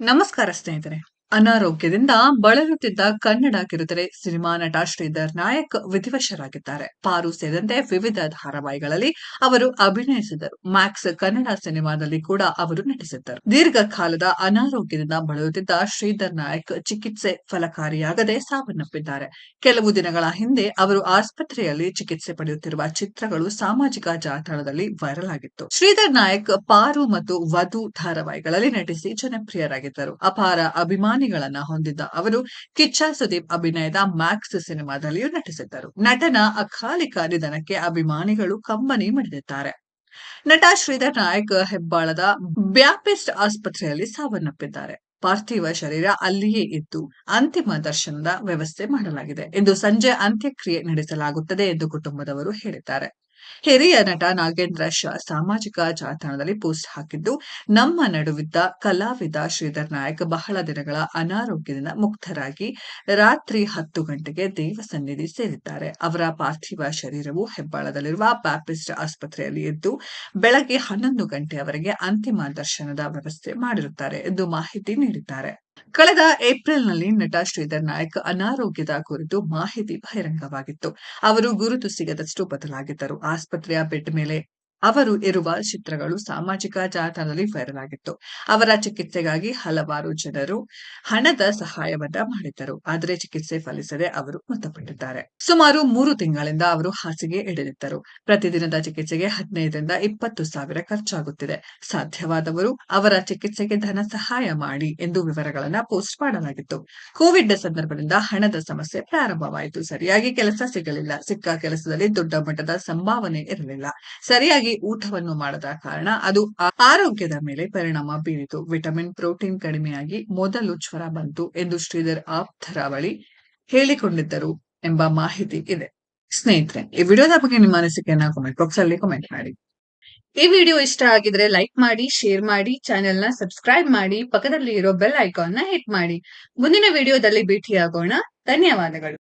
ನಮಸ್ಕಾರ ಸ್ನೇಹಿತರೆ. ಅನಾರೋಗ್ಯದಿಂದ ಬಳಲುತ್ತಿದ್ದ ಕನ್ನಡ ಕಿರುತೆರೆ ಸಿನಿಮಾ ನಟ ಶ್ರೀಧರ್ ನಾಯಕ್ ವಿಧಿವಶರಾಗಿದ್ದಾರೆ. ಪಾರು ಸೇರಿದಂತೆ ವಿವಿಧ ಧಾರಾವಾಹಿಗಳಲ್ಲಿ ಅವರು ಅಭಿನಯಿಸಿದರು ಮ್ಯಾಕ್ಸ್ ಕನ್ನಡ ಸಿನಿಮಾದಲ್ಲಿ ಕೂಡ ಅವರು ನಟಿಸಿದ್ದರು. ದೀರ್ಘಕಾಲದ ಅನಾರೋಗ್ಯದಿಂದ ಬಳಲುತ್ತಿದ್ದ ಶ್ರೀಧರ್ ನಾಯಕ್ ಚಿಕಿತ್ಸೆ ಫಲಕಾರಿಯಾಗದೆ ಸಾವನ್ನಪ್ಪಿದ್ದಾರೆ. ಕೆಲವು ದಿನಗಳ ಹಿಂದೆ ಅವರು ಆಸ್ಪತ್ರೆಯಲ್ಲಿ ಚಿಕಿತ್ಸೆ ಪಡೆಯುತ್ತಿರುವ ಚಿತ್ರಗಳು ಸಾಮಾಜಿಕ ಜಾಲತಾಣದಲ್ಲಿ ವೈರಲ್ ಆಗಿತ್ತು. ಶ್ರೀಧರ್ ನಾಯಕ್ ಪಾರು ಮತ್ತು ವಧು ಧಾರಾವಾಹಿಗಳಲ್ಲಿ ನಟಿಸಿ ಜನಪ್ರಿಯರಾಗಿದ್ದರು. ಅಪಾರ ಅಭಿಮಾನಿಗಳನ್ನ ಹೊಂದಿದ್ದ ಅವರು ಕಿಚ್ಚ ಸುದೀಪ್ ಅಭಿನಯದ ಮ್ಯಾಕ್ಸ್ ಸಿನಿಮಾದಲ್ಲಿಯೂ ನಟಿಸಿದ್ದರು. ನಟನ ಅಕಾಲಿಕ ನಿಧನಕ್ಕೆ ಅಭಿಮಾನಿಗಳು ಕಂಬನಿ ಮಿಡಿದಿದ್ದಾರೆ ನಟ ಶ್ರೀಧರ್ ನಾಯಕ್ ಹೆಬ್ಬಾಳದ ಬ್ಯಾಪಿಸ್ಟ್ ಆಸ್ಪತ್ರೆಯಲ್ಲಿ ಸಾವನ್ನಪ್ಪಿದ್ದಾರೆ. ಪಾರ್ಥಿವ ಶರೀರ ಅಲ್ಲಿಯೇ ಇದ್ದು ಅಂತಿಮ ದರ್ಶನದ ವ್ಯವಸ್ಥೆ ಮಾಡಲಾಗಿದೆ ಇಂದು ಸಂಜೆ ಅಂತ್ಯಕ್ರಿಯೆ ನಡೆಸಲಾಗುತ್ತದೆ ಎಂದು ಕುಟುಂಬದವರು ಹೇಳಿದ್ದಾರೆ. ಹಿರಿಯ ನಟ ನಾಗೇಂದ್ರ ಶಾ ಸಾಮಾಜಿಕ ಜಾಲತಾಣದಲ್ಲಿ ಪೋಸ್ಟ್ ಹಾಕಿದ್ದು, ನಮ್ಮ ನಡುವಿದ್ದ ಕಲಾವಿದ ಶ್ರೀಧರ್ ನಾಯಕ್ ಬಹಳ ದಿನಗಳ ಅನಾರೋಗ್ಯದಿಂದ ಮುಕ್ತರಾಗಿ ರಾತ್ರಿ ಹತ್ತು ಗಂಟೆಗೆ ದೇವ ಸನ್ನಿಧಿ ಸೇರಿದ್ದಾರೆ. ಅವರ ಪಾರ್ಥಿವ ಶರೀರವು ಹೆಬ್ಬಾಳದಲ್ಲಿರುವ ಬ್ಯಾಪ್ಟಿಸ್ಟ್ ಆಸ್ಪತ್ರೆಯಲ್ಲಿ ಇದ್ದು, ಬೆಳಗ್ಗೆ ಹನ್ನೊಂದು ಗಂಟೆಯವರೆಗೆ ಅಂತಿಮ ದರ್ಶನದ ವ್ಯವಸ್ಥೆ ಮಾಡಿರುತ್ತಾರೆ ಎಂದು ಮಾಹಿತಿ ನೀಡಿದ್ದಾರೆ. ಕಳೆದ ಏಪ್ರಿಲ್ನಲ್ಲಿ ನಟ ಶ್ರೀಧರ್ ನಾಯಕ್ ಅನಾರೋಗ್ಯದ ಕುರಿತು ಮಾಹಿತಿ ಬಹಿರಂಗವಾಗಿತ್ತು. ಅವರು ಗುರುತು ಸಿಗದಷ್ಟು ಬದಲಾಗಿದ್ದರು. ಆಸ್ಪತ್ರೆಯ ಬೆಡ್ ಮೇಲೆ ಅವರು ಇರುವ ಚಿತ್ರಗಳು ಸಾಮಾಜಿಕ ಜಾಲತಾಣದಲ್ಲಿ ವೈರಲ್ ಆಗಿತ್ತು. ಅವರ ಚಿಕಿತ್ಸೆಗಾಗಿ ಹಲವಾರು ಜನರು ಹಣದ ಸಹಾಯವನ್ನ ಮಾಡಿದ್ದರು. ಆದರೆ ಚಿಕಿತ್ಸೆ ಫಲಿಸದೆ ಅವರು ಮೃತಪಟ್ಟಿದ್ದಾರೆ. ಸುಮಾರು ಮೂರು ತಿಂಗಳಿಂದ ಅವರು ಹಾಸಿಗೆ ಹಿಡಿದಿದ್ದರು ಪ್ರತಿದಿನದ ಚಿಕಿತ್ಸೆಗೆ ಹದಿನೈದರಿಂದ ಇಪ್ಪತ್ತು ಸಾವಿರ ಖರ್ಚಾಗುತ್ತಿದೆ. ಸಾಧ್ಯವಾದವರು ಅವರ ಚಿಕಿತ್ಸೆಗೆ ಧನ ಸಹಾಯ ಮಾಡಿ ಎಂದು ವಿವರಗಳನ್ನ ಪೋಸ್ಟ್ ಮಾಡಲಾಗಿತ್ತು. ಕೋವಿಡ್ ಸಂದರ್ಭದಿಂದ ಹಣದ ಸಮಸ್ಯೆ ಪ್ರಾರಂಭವಾಯಿತು. ಸರಿಯಾಗಿ ಕೆಲಸ ಸಿಗಲಿಲ್ಲ. ಸಿಕ್ಕ ಕೆಲಸದಲ್ಲಿ ದೊಡ್ಡ ಮಟ್ಟದ ಸಂಭಾವನೆ ಇರಲಿಲ್ಲ. ಸರಿಯಾಗಿ ಊಟವನ್ನು ಮಾಡದ ಕಾರಣ ಅದು ಆರೋಗ್ಯದ ಮೇಲೆ ಪರಿಣಾಮ ಬೀರಿತು. ವಿಟಮಿನ್, ಪ್ರೋಟೀನ್ ಕಡಿಮೆಯಾಗಿ ಮೊದಲು ಜ್ವರ ಬಂತು ಎಂದು ಶ್ರೀಧರ್ ಆಪ್ತರ ಬಳಿ ಹೇಳಿಕೊಂಡಿದ್ದರು ಎಂಬ ಮಾಹಿತಿ ಇದೆ. ಸ್ನೇಹಿತರೆ, ಈ ವಿಡಿಯೋದ ಬಗ್ಗೆ ನಿಮ್ಮ ಅನಿಸಿಕೆಯನ್ನ ಕಾಮೆಂಟ್ ಬಾಕ್ಸ್ ಅಲ್ಲಿ ಕಮೆಂಟ್ ಮಾಡಿ. ಈ ವಿಡಿಯೋ ಇಷ್ಟ ಆಗಿದ್ರೆ ಲೈಕ್ ಮಾಡಿ ಶೇರ್ ಮಾಡಿ ಚಾನೆಲ್ನ ಸಬ್ಸ್ಕ್ರೈಬ್ ಮಾಡಿ ಪಕ್ಕದಲ್ಲಿ ಇರೋ ಬೆಲ್ ಐಕಾನ್ನ ಹಿಟ್ ಮಾಡಿ. ಮುಂದಿನ ವಿಡಿಯೋದಲ್ಲಿ ಭೇಟಿಯಾಗೋಣ. ಧನ್ಯವಾದಗಳು.